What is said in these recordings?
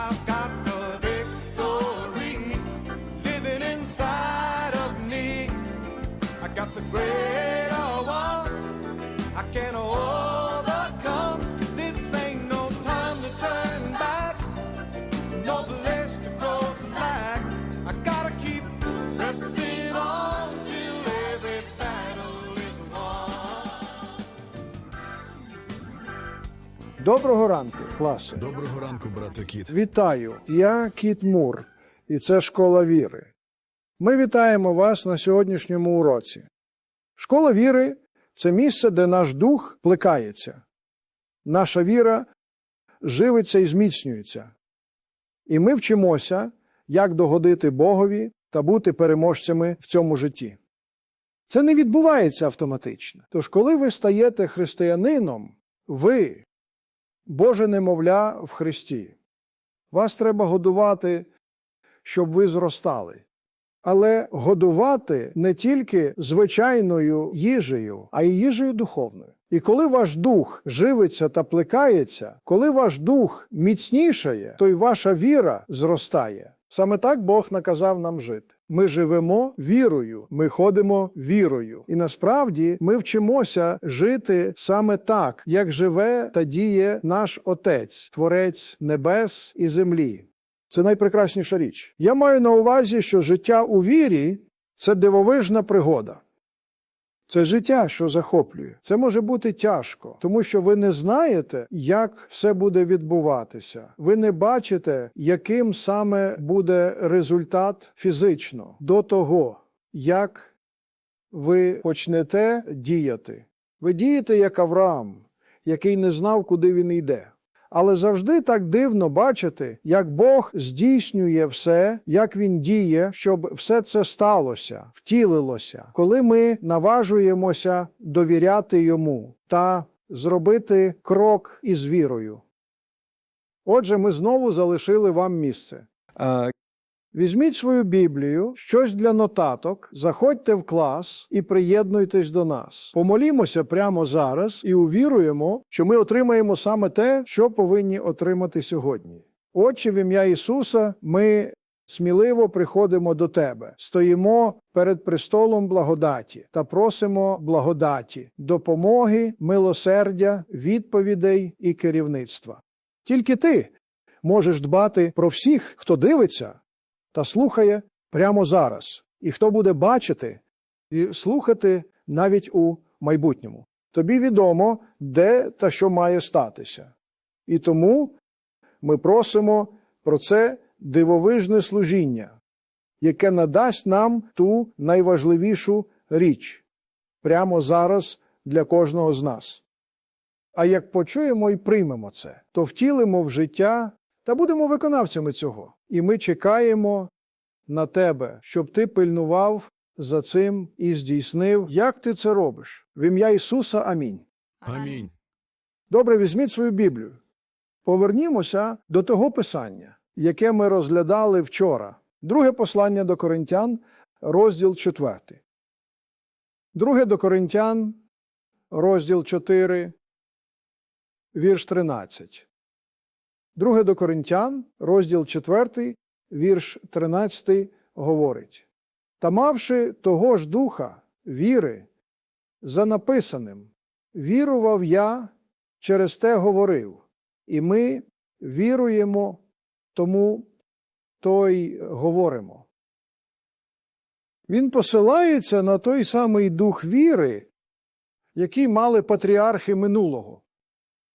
I've got the victory living inside of me. I got the greater one. I can overcome. This ain't no time to turn back. No place to grow slack. I gotta keep pressing on till every battle is won. Доброго ранку, Класи. Доброго ранку, брате Кіт. Вітаю! Я Кіт Мур, і це школа віри. Ми вітаємо вас на сьогоднішньому уроці. Школа віри це місце, де наш дух плекається. Наша віра живиться і зміцнюється. І ми вчимося, як догодити Богові та бути переможцями в цьому житті. Це не відбувається автоматично. Тож, коли ви стаєте християнином, ви Боже немовля в Христі. Вас треба годувати, щоб ви зростали. Але годувати не тільки звичайною їжею, а й їжею духовною. І коли ваш дух живиться та плекається, коли ваш дух міцнішає, то й ваша віра зростає. Саме так Бог наказав нам жити. Ми живемо вірою, ми ходимо вірою. І насправді ми вчимося жити саме так, як живе та діє наш Отець, Творець небес і землі. Це найпрекрасніша річ. Я маю на увазі, що життя у вірі це дивовижна пригода. Це життя, що захоплює. Це може бути тяжко, тому що ви не знаєте, як все буде відбуватися. Ви не бачите, яким саме буде результат фізично до того, як ви почнете діяти. Ви дієте як Авраам, який не знав, куди він йде. Але завжди так дивно бачити, як Бог здійснює все, як він діє, щоб все це сталося, втілилося, коли ми наважуємося довіряти йому та зробити крок із вірою. Отже, ми знову залишили вам місце. Візьміть свою Біблію, щось для нотаток, заходьте в клас і приєднуйтесь до нас. Помолімося прямо зараз і увіруємо, що ми отримаємо саме те, що повинні отримати сьогодні. Отче, в ім'я Ісуса, ми сміливо приходимо до Тебе, стоїмо перед престолом благодаті та просимо благодаті, допомоги, милосердя, відповідей і керівництва. Тільки ти можеш дбати про всіх, хто дивиться та слухає прямо зараз, і хто буде бачити і слухати навіть у майбутньому. Тобі відомо, де та що має статися. І тому ми просимо про це дивовижне служіння, яке надасть нам ту найважливішу річ прямо зараз для кожного з нас. А як почуємо і приймемо це, то втілимо в життя та будемо виконавцями цього. І ми чекаємо на тебе, щоб ти пильнував за цим і здійснив. Як ти це робиш? В ім'я Ісуса Амінь. Амінь. Добре, візьміть свою Біблію. Повернімося до того писання, яке ми розглядали вчора. Друге послання до Коринтян, розділ 4. Друге до Коринтян, розділ 4, вірш 13. Друге до Коринтян, розділ 4, вірш 13 говорить: Та мавши того ж духа, віри, за написаним, вірував я, через те говорив, і ми віруємо, тому то й говоримо. Він посилається на той самий дух віри, який мали патріархи минулого,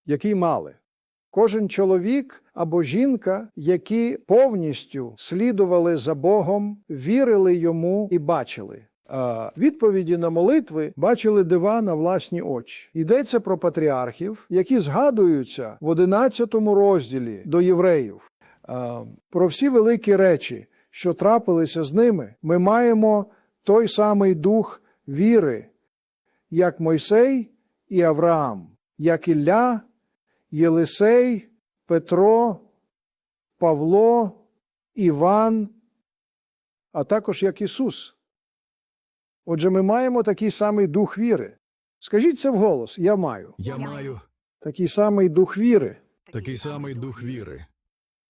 який мали. Кожен чоловік або жінка, які повністю слідували за Богом, вірили йому і бачили. А відповіді на молитви бачили дива на власні очі. Йдеться про патріархів, які згадуються в 11 розділі до євреїв. А, Про всі великі речі, що трапилися з ними, ми маємо той самий дух віри, як Мойсей і Авраам, як Ілля Єлисей, Петро, Павло, Іван, а також як Ісус. Отже, ми маємо такий самий дух віри. Скажіть це вголос, я маю Я маю такий самий дух віри. такий самий дух віри.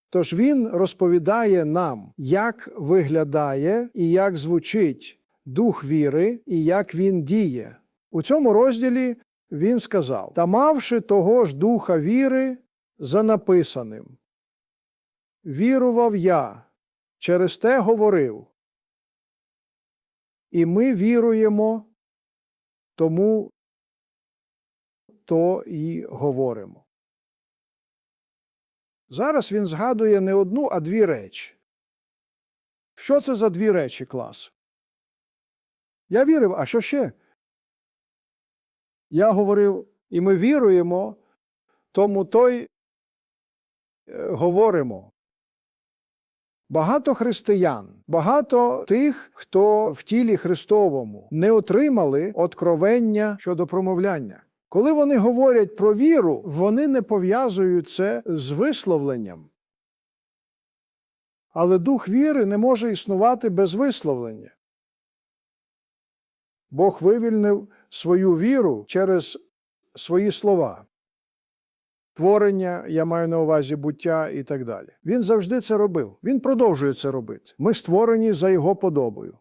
Тож він розповідає нам, як виглядає і як звучить дух віри і як він діє. У цьому розділі він сказав: та мавши того ж духа віри за написаним. Вірував я, через те говорив. І ми віруємо, тому то і говоримо. Зараз він згадує не одну, а дві речі. Що це за дві речі, клас? Я вірив, а що ще? Я говорив, і ми віруємо, тому той е, говоримо. Багато християн, багато тих, хто в тілі Христовому не отримали откровення щодо промовляння. Коли вони говорять про віру, вони не пов'язують це з висловленням. Але дух віри не може існувати без висловлення. Бог вивільнив свою віру через свої слова. Творення, я маю на увазі буття і так далі. Він завжди це робив. Він продовжує це робити. Ми створені за його подобою.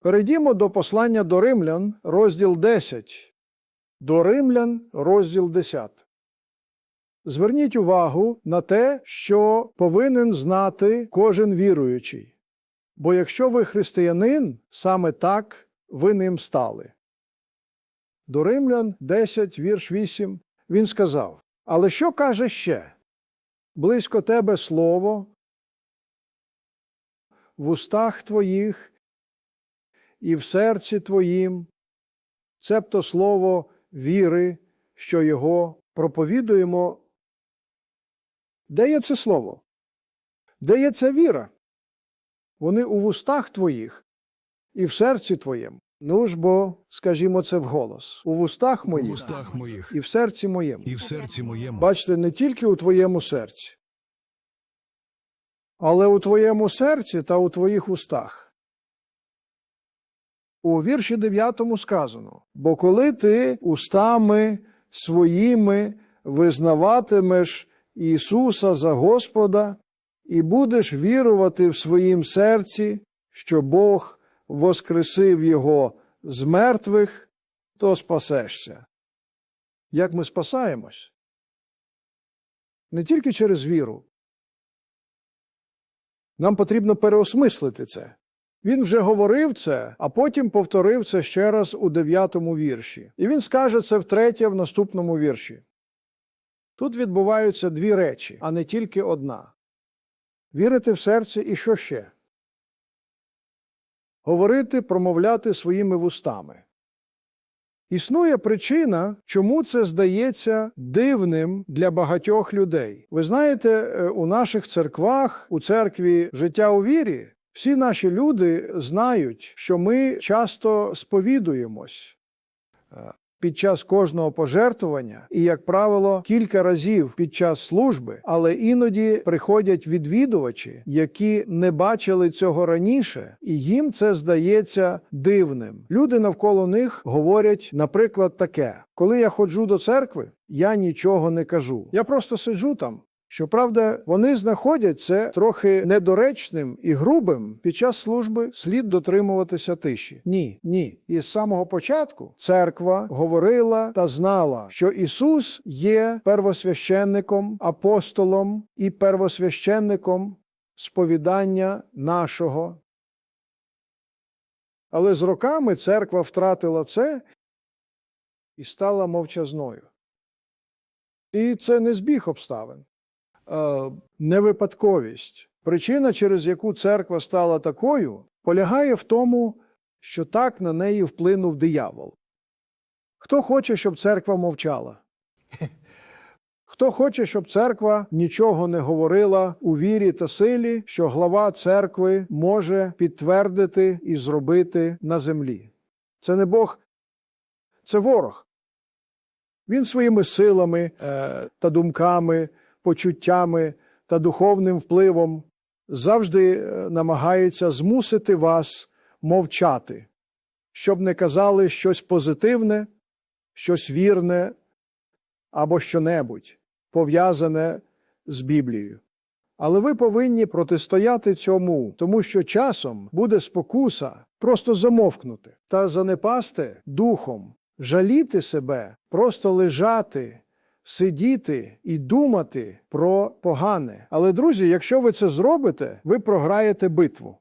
Перейдімо до послання до римлян, розділ 10. До римлян, розділ 10. Зверніть увагу на те, що повинен знати кожен віруючий. Бо якщо ви християнин, саме так ви ним стали. До римлян 10, вірш 8, він сказав: Але що каже ще? Близько тебе слово, в устах твоїх і в серці твоїм, цебто слово віри, що його проповідуємо. Де є це слово? Де є ця віра? Вони у вустах твоїх і в серці твоєму. Ну ж бо, скажімо це вголос, у вустах У моїх вустах моїх і в серці моєму. і в серці моєму. Бачите, не тільки у твоєму серці, але у твоєму серці та у твоїх устах. У вірші 9 сказано: Бо коли ти устами своїми визнаватимеш Ісуса за Господа і будеш вірувати в своїм серці, що Бог воскресив Його з мертвих, то спасешся. Як ми спасаємось? не тільки через віру. Нам потрібно переосмислити це. Він вже говорив це, а потім повторив це ще раз у дев'ятому вірші. І він скаже це втретє в наступному вірші. Тут відбуваються дві речі, а не тільки одна. Вірити в серце і що ще? Говорити, промовляти своїми вустами. Існує причина, чому це здається дивним для багатьох людей. Ви знаєте, е, у наших церквах, у церкві життя у вірі, всі наші люди знають, що ми часто сповідуємось е, під час кожного пожертвування, і, як правило, кілька разів під час служби, але іноді приходять відвідувачі, які не бачили цього раніше, і їм це здається дивним. Люди навколо них говорять, наприклад, таке: коли я ходжу до церкви, я нічого не кажу. Я просто сиджу там. Щоправда, вони знаходять це трохи недоречним і грубим під час служби слід дотримуватися тиші. Ні, ні. Із самого початку церква говорила та знала, що Ісус є первосвященником, апостолом і первосвященником сповідання нашого. Але з роками церква втратила це і стала мовчазною. І це не збіг обставин е, невипадковість. Причина, через яку церква стала такою, полягає в тому, що так на неї вплинув диявол. Хто хоче, щоб церква мовчала? Хто хоче, щоб церква нічого не говорила у вірі та силі, що глава церкви може підтвердити і зробити на землі? Це не Бог, це ворог. Він своїми силами е, та думками почуттями та духовним впливом завжди е, намагається змусити вас мовчати, щоб не казали щось позитивне, щось вірне або щонебудь пов'язане з Біблією. Але ви повинні протистояти цьому, тому що часом буде спокуса просто замовкнути та занепасти духом, жаліти себе, просто лежати, сидіти і думати про погане. Але, друзі, якщо ви це зробите, ви програєте битву.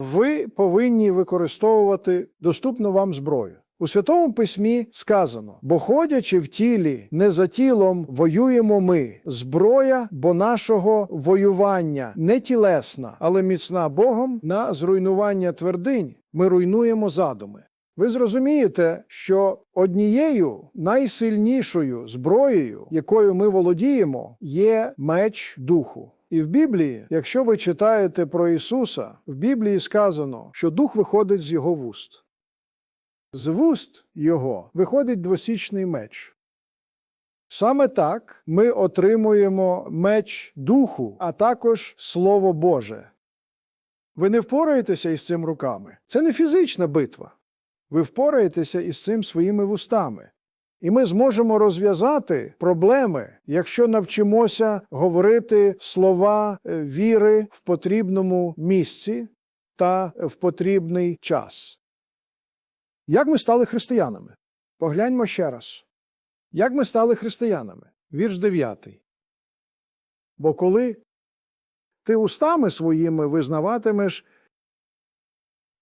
Ви повинні використовувати доступну вам зброю. У Святому Письмі сказано: бо ходячи в тілі, не за тілом воюємо ми. Зброя, бо нашого воювання не тілесна, але міцна Богом на зруйнування твердинь. Ми руйнуємо задуми. Ви зрозумієте, що однією найсильнішою зброєю, якою ми володіємо, є меч духу. І в Біблії, якщо ви читаєте про Ісуса, в Біблії сказано, що дух виходить з його вуст. З вуст його виходить двосічний меч. Саме так ми отримуємо меч духу, а також Слово Боже. Ви не впораєтеся із цим руками. Це не фізична битва. Ви впораєтеся із цим своїми вустами. І ми зможемо розв'язати проблеми, якщо навчимося говорити слова е, віри в потрібному місці та в потрібний час. Як ми стали християнами? Погляньмо ще раз. Як ми стали християнами? Вірш 9. Бо коли ти устами своїми визнаватимеш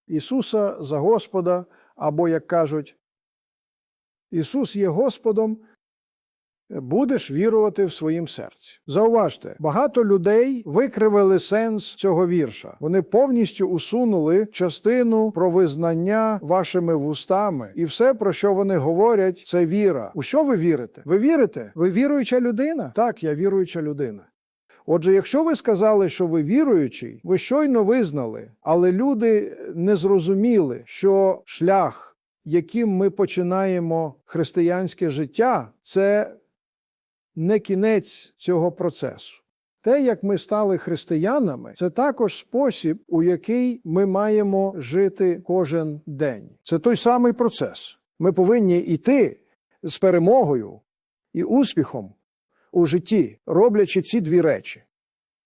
Ісуса за Господа, або, як кажуть, Ісус є Господом, будеш вірувати в своїм серці. Зауважте, багато людей викривили сенс цього вірша. Вони повністю усунули частину про визнання вашими вустами, і все, про що вони говорять, це віра. У що ви вірите? Ви вірите? Ви віруюча людина? Так, я віруюча людина. Отже, якщо ви сказали, що ви віруючий, ви щойно визнали, але люди не зрозуміли, що шлях, яким ми починаємо християнське життя, це не кінець цього процесу. Те, як ми стали християнами, це також спосіб, у який ми маємо жити кожен день. Це той самий процес. Ми повинні йти з перемогою і успіхом у житті, роблячи ці дві речі: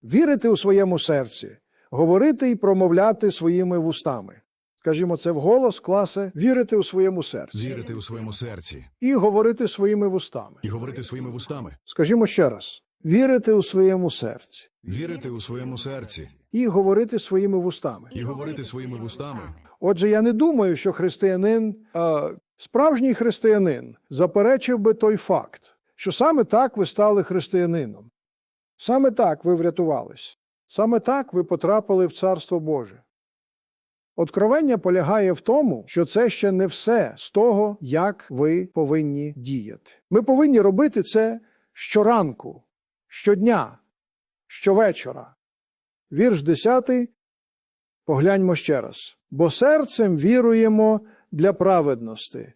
вірити у своєму серці, говорити і промовляти своїми вустами. Скажімо, це вголос, класе, вірити у своєму серці Вірити у своєму серці і говорити своїми вустами. і говорити своїми вустами. Скажімо ще раз: вірити у своєму серці Вірити у своєму серці і говорити своїми вустами. і говорити своїми вустами. Отже, я не думаю, що християнин, е, справжній християнин, заперечив би той факт, що саме так ви стали християнином. Саме так ви врятувались. Саме так ви потрапили в Царство Боже. Откровення полягає в тому, що це ще не все з того, як ви повинні діяти. Ми повинні робити це щоранку, щодня, щовечора. Вірш 10. Погляньмо ще раз. Бо серцем віруємо для праведності,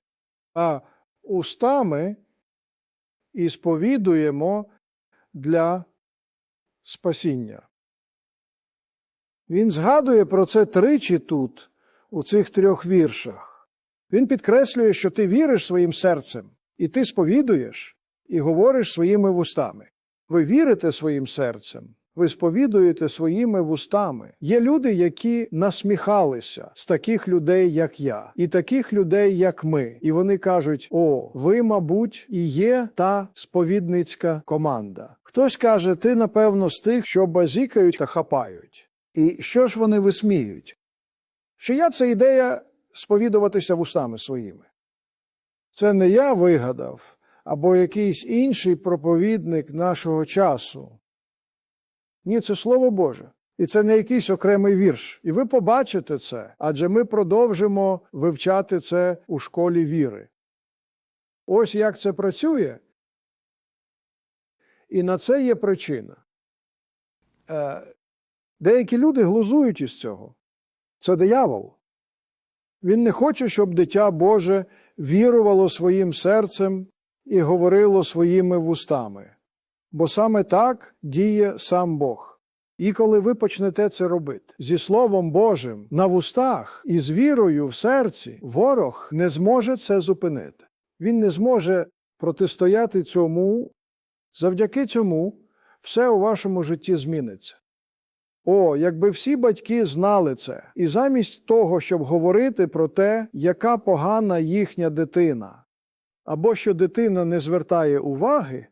а устами і сповідуємо для спасіння. Він згадує про це тричі тут, у цих трьох віршах. Він підкреслює, що ти віриш своїм серцем, і ти сповідуєш, і говориш своїми вустами. Ви вірите своїм серцем, ви сповідуєте своїми вустами. Є люди, які насміхалися з таких людей, як я, і таких людей, як ми. І вони кажуть: О, ви, мабуть, і є та сповідницька команда. Хтось каже, ти, напевно, з тих, що базікають та хапають. І що ж вони висміють? Чия це ідея сповідуватися вустами своїми? Це не я вигадав, або якийсь інший проповідник нашого часу. Ні, це Слово Боже. І це не якийсь окремий вірш. І ви побачите це, адже ми продовжимо вивчати це у школі віри. Ось як це працює. І на це є причина. Е, Деякі люди глузують із цього. Це диявол. Він не хоче, щоб дитя Боже вірувало своїм серцем і говорило своїми вустами. Бо саме так діє сам Бог. І коли ви почнете це робити зі Словом Божим на вустах і з вірою в серці, ворог не зможе це зупинити. Він не зможе протистояти цьому. Завдяки цьому все у вашому житті зміниться. О, якби всі батьки знали це, і замість того, щоб говорити про те, яка погана їхня дитина, або що дитина не звертає уваги,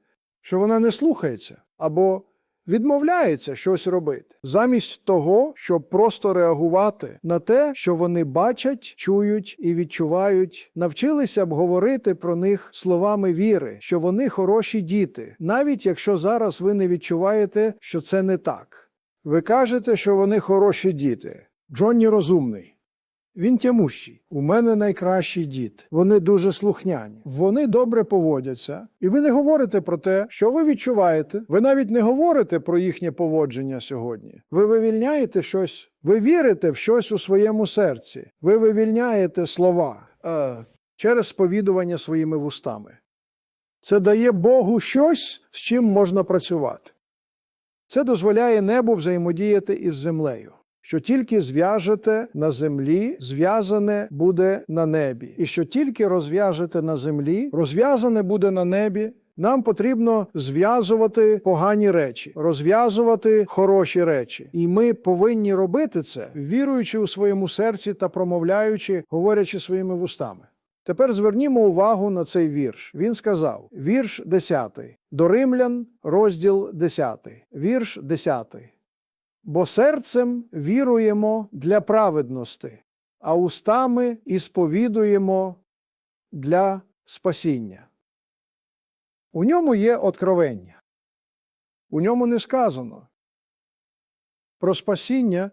що вона не слухається, або відмовляється щось робити, замість того, щоб просто реагувати на те, що вони бачать, чують і відчувають, навчилися б говорити про них словами віри, що вони хороші діти, навіть якщо зараз ви не відчуваєте, що це не так. Ви кажете, що вони хороші діти. Джонні розумний. Він тямущий. У мене найкращий дід. Вони дуже слухняні. Вони добре поводяться. І ви не говорите про те, що ви відчуваєте. Ви навіть не говорите про їхнє поводження сьогодні. Ви вивільняєте щось, ви вірите в щось у своєму серці. Ви вивільняєте слова е, через сповідування своїми вустами. Це дає Богу щось, з чим можна працювати. Це дозволяє небу взаємодіяти із землею. Що тільки зв'яжете на землі, зв'язане буде на небі, і що тільки розв'яжете на землі, розв'язане буде на небі. Нам потрібно зв'язувати погані речі, розв'язувати хороші речі. І ми повинні робити це, віруючи у своєму серці та промовляючи, говорячи своїми вустами. Тепер звернімо увагу на цей вірш. Він сказав: вірш 10. До римлян, розділ 10. Вірш 10. Бо серцем віруємо для праведності, а устами і сповідуємо для спасіння. У ньому є откровення. У ньому не сказано про спасіння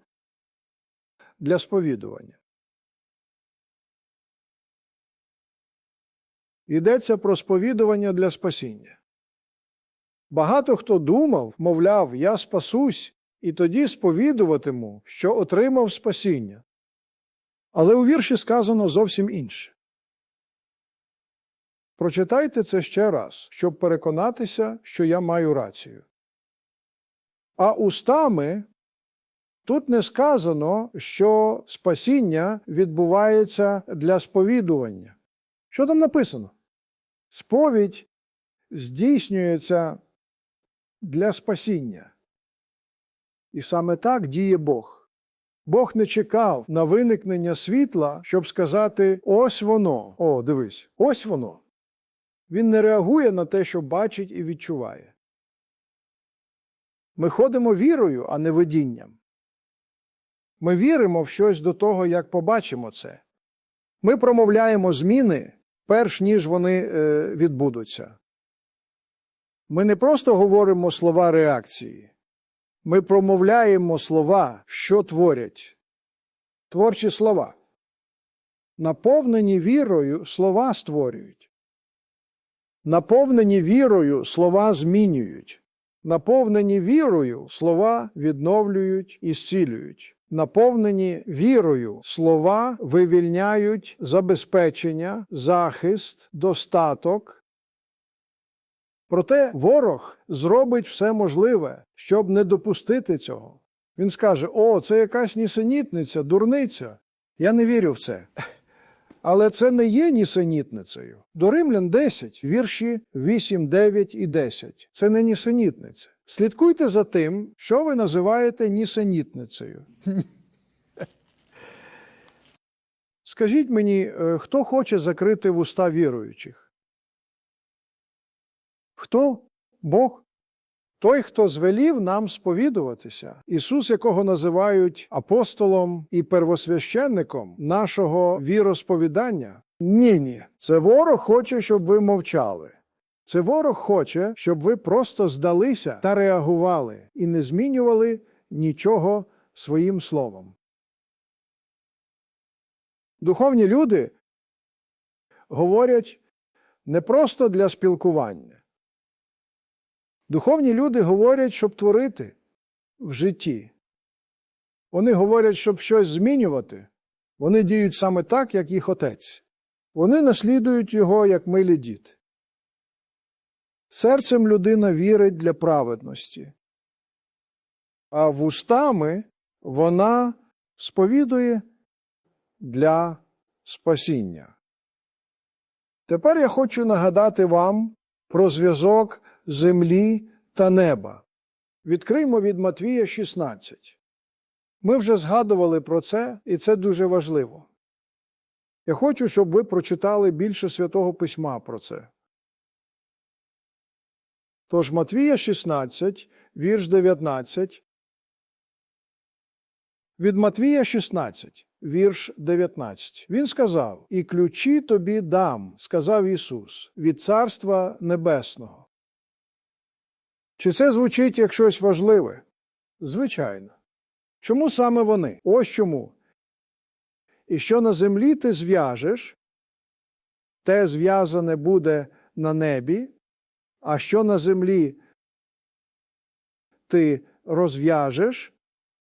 для сповідування. Йдеться про сповідування для спасіння. Багато хто думав, мовляв, я спасусь, і тоді сповідуватиму, що отримав спасіння. Але у вірші сказано зовсім інше. Прочитайте це ще раз, щоб переконатися, що я маю рацію. А устами тут не сказано, що спасіння відбувається для сповідування. Що там написано? Сповідь здійснюється для спасіння. І саме так діє Бог. Бог не чекав на виникнення світла, щоб сказати: ось воно. О, дивись, ось воно. Він не реагує на те, що бачить і відчуває. Ми ходимо вірою, а не видінням. Ми віримо в щось до того, як побачимо це. Ми промовляємо зміни, перш ніж вони е, відбудуться. Ми не просто говоримо слова реакції. Ми промовляємо слова, що творять. Творчі слова. Наповнені вірою слова створюють. Наповнені вірою слова змінюють. Наповнені вірою слова відновлюють і зцілюють. Наповнені вірою слова вивільняють забезпечення, захист, достаток, Проте ворог зробить все можливе, щоб не допустити цього. Він скаже: О, це якась нісенітниця, дурниця. Я не вірю в це. Але це не є нісенітницею. До Римлян 10, вірші 8, 9 і 10. Це не нісенітниця. Слідкуйте за тим, що ви називаєте нісенітницею. Скажіть мені, е, хто хоче закрити вуста віруючих? Хто? Бог? Той, хто звелів нам сповідуватися, Ісус, якого називають апостолом і первосвященником нашого віросповідання. Ні, ні, це ворог хоче, щоб ви мовчали. Це ворог хоче, щоб ви просто здалися та реагували і не змінювали нічого своїм словом. Духовні люди говорять не просто для спілкування. Духовні люди говорять, щоб творити в житті. Вони говорять, щоб щось змінювати. Вони діють саме так, як їх отець. Вони наслідують його, як милі діти. Серцем людина вірить для праведності, а вустами вона сповідує для спасіння. Тепер я хочу нагадати вам про зв'язок землі та неба. Відкриймо від Матвія 16. Ми вже згадували про це, і це дуже важливо. Я хочу, щоб ви прочитали більше Святого Письма про це. Тож Матвія 16, вірш 19. Від Матвія 16, вірш 19. Він сказав: І ключі тобі дам, сказав Ісус, від Царства Небесного. Чи це звучить як щось важливе? Звичайно. Чому саме вони? Ось чому. І що на землі ти зв'яжеш, те зв'язане буде на небі, а що на землі ти розв'яжеш,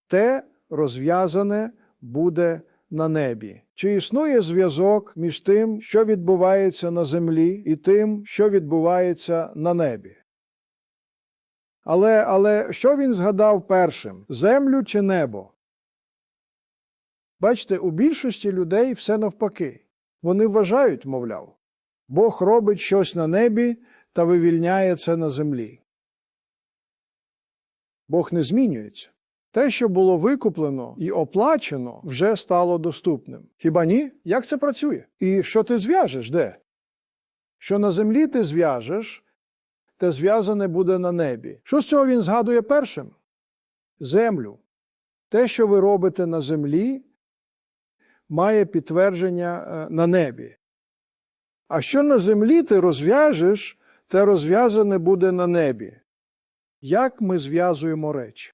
те розв'язане буде на небі. Чи існує зв'язок між тим, що відбувається на землі, і тим, що відбувається на небі? Але, але що він згадав першим землю чи небо? Бачите, у більшості людей все навпаки. Вони вважають, мовляв, Бог робить щось на небі та вивільняє це на землі. Бог не змінюється. Те, що було викуплено і оплачено, вже стало доступним. Хіба ні? Як це працює? І що ти зв'яжеш де? Що на землі ти зв'яжеш, те зв'язане буде на небі. Що з цього він згадує першим? Землю. Те, що ви робите на землі, має підтвердження е, на небі. А що на землі ти розв'яжеш, те розв'язане буде на небі. Як ми зв'язуємо речі?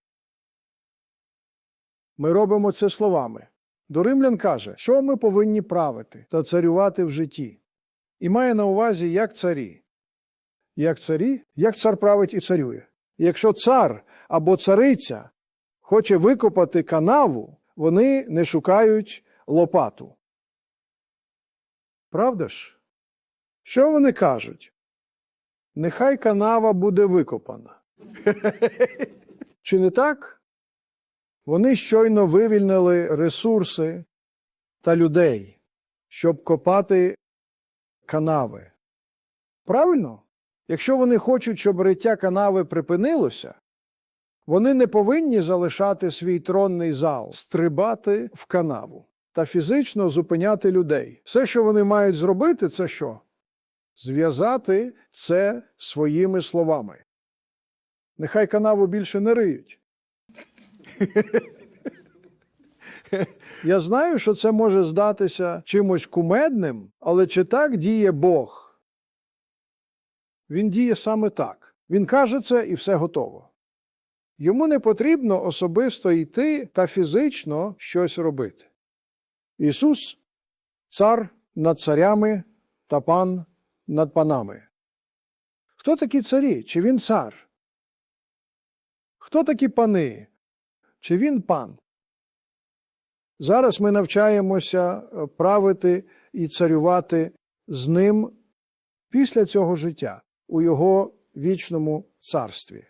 Ми робимо це словами. До римлян каже, що ми повинні правити та царювати в житті. І має на увазі як царі. Як царі, як цар править і царює. І якщо цар або цариця хоче викопати канаву, вони не шукають лопату. Правда ж? Що вони кажуть? Нехай канава буде викопана. Чи не так? Вони щойно вивільнили ресурси та людей, щоб копати канави. Правильно? Якщо вони хочуть, щоб риття канави припинилося, вони не повинні залишати свій тронний зал, стрибати в канаву та фізично зупиняти людей. Все, що вони мають зробити, це що? Зв'язати це своїми словами. Нехай канаву більше не риють. Я знаю, що це може здатися чимось кумедним, але чи так діє Бог? Він діє саме так. Він каже це і все готово. Йому не потрібно особисто йти та фізично щось робити. Ісус цар над царями та пан над панами. Хто такі царі? Чи він цар? Хто такі пани? Чи він пан? Зараз ми навчаємося е, правити і царювати з ним після цього життя у його вічному царстві.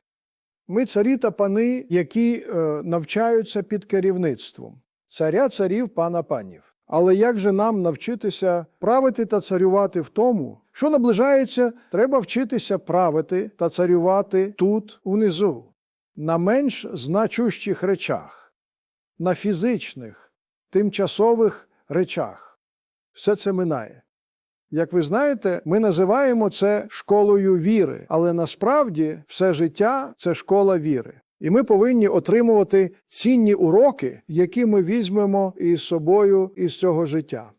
Ми царі та пани, які е, навчаються під керівництвом царя царів пана панів. Але як же нам навчитися правити та царювати в тому, що наближається, треба вчитися правити та царювати тут, унизу, на менш значущих речах, на фізичних, тимчасових речах. Все це минає. Як ви знаєте, ми називаємо це школою віри, але насправді все життя це школа віри. І ми повинні отримувати цінні уроки, які ми візьмемо із собою із цього життя.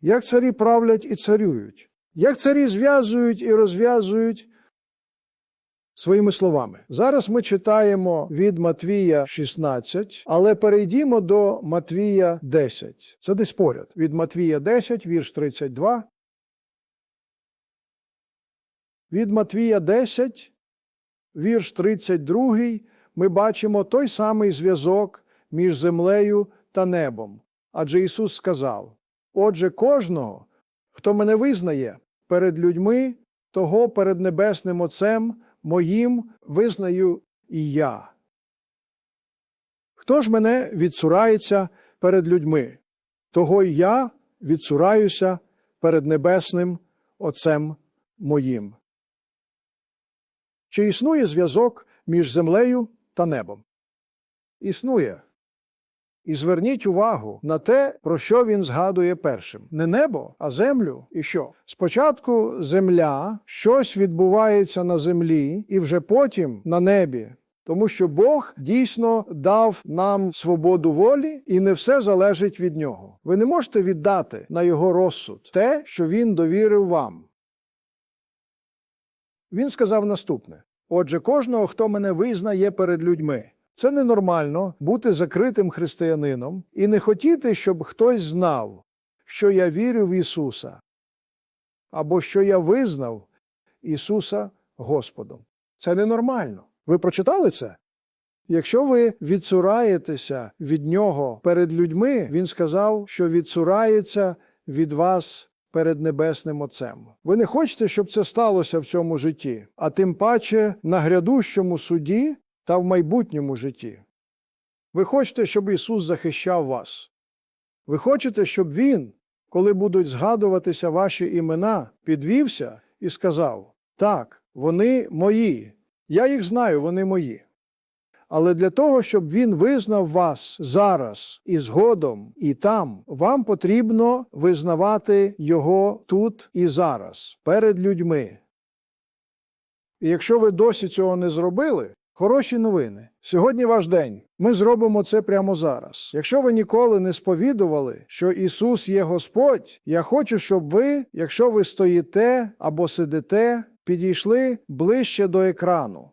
Як царі правлять і царюють, як царі зв'язують і розв'язують своїми словами. Зараз ми читаємо від Матвія 16, але перейдімо до Матвія 10. Це десь поряд. Від Матвія 10, вірш 32. Від Матвія 10, вірш 32, ми бачимо той самий зв'язок між землею та небом. Адже Ісус сказав: Отже, кожного, хто мене визнає перед людьми, того перед Небесним Отцем моїм визнаю і я. Хто ж мене відсурається перед людьми, того й я відсураюся перед Небесним Отцем моїм. Чи існує зв'язок між землею та небом? існує. І зверніть увагу на те, про що він згадує першим: не небо, а землю. І що? Спочатку земля, щось відбувається на землі, і вже потім на небі. Тому що Бог дійсно дав нам свободу волі, і не все залежить від нього. Ви не можете віддати на його розсуд те, що він довірив вам. Він сказав наступне: Отже, кожного, хто мене визнає перед людьми. Це ненормально бути закритим християнином і не хотіти, щоб хтось знав, що я вірю в Ісуса, або що я визнав Ісуса Господом. Це ненормально. Ви прочитали це? Якщо ви відцураєтеся від нього перед людьми, він сказав, що відцурається від вас перед Небесним Отцем. Ви не хочете, щоб це сталося в цьому житті, а тим паче на грядущому суді та в майбутньому житті. Ви хочете, щоб Ісус захищав вас. Ви хочете, щоб Він, коли будуть згадуватися ваші імена, підвівся і сказав: Так, вони мої, я їх знаю, вони мої. Але для того, щоб він визнав вас зараз і згодом, і там, вам потрібно визнавати його тут і зараз, перед людьми. І якщо ви досі цього не зробили, хороші новини. Сьогодні ваш день. Ми зробимо це прямо зараз. Якщо ви ніколи не сповідували, що Ісус є Господь, я хочу, щоб ви, якщо ви стоїте або сидите, підійшли ближче до екрану.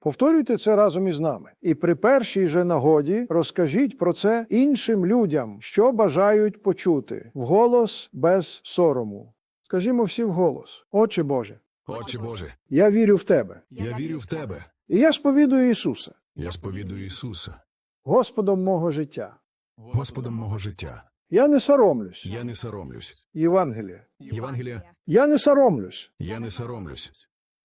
Повторюйте це разом із нами. І при першій же нагоді розкажіть про це іншим людям, що бажають почути, вголос без сорому. Скажімо всі вголос. Отче Боже, Отче Боже, я вірю в Тебе. я вірю в Тебе. І я сповідую Ісуса, Я сповідую Ісуса, Господом мого життя. Господом мого життя. Я не соромлюсь. Я не соромлюсь. Євангелія. Євангелія, Я не соромлюсь. я не соромлюсь.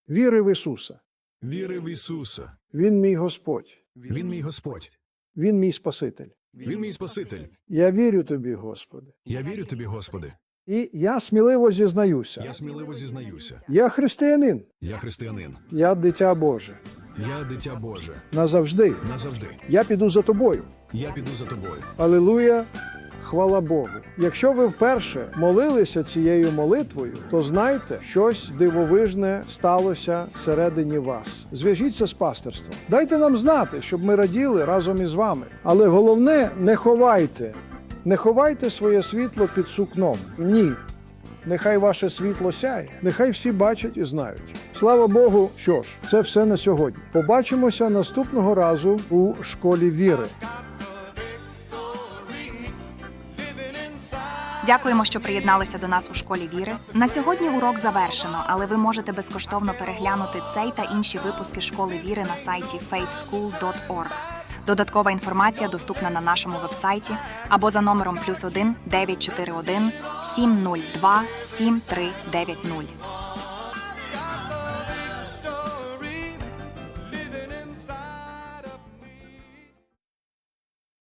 Віри в Ісуса. Віри в Ісуса. Він мій Господь. Він мій Господь. Він мій Спаситель. Він мій Спаситель. Я вірю тобі, Господи. Я вірю тобі, Господи. І я сміливо зізнаюся. Я сміливо зізнаюся. Я християнин. Я християнин. Я дитя Боже. Я дитя Боже. Назавжди. Назавжди. Я піду за тобою. Я піду за тобою. Алілуя. Хвала Богу. Якщо ви вперше молилися цією молитвою, то знайте, щось дивовижне сталося всередині вас. Зв'яжіться з пастерством. Дайте нам знати, щоб ми раділи разом із вами. Але головне, не ховайте. Не ховайте своє світло під сукном. Ні. Нехай ваше світло сяє, нехай всі бачать і знають. Слава Богу, що ж, це все на сьогодні. Побачимося наступного разу у школі віри. Дякуємо, що приєдналися до нас у школі віри. На сьогодні урок завершено, але ви можете безкоштовно переглянути цей та інші випуски школи віри на сайті faithschool.org. Додаткова інформація доступна на нашому вебсайті або за номером плюс 1 941 702 7390.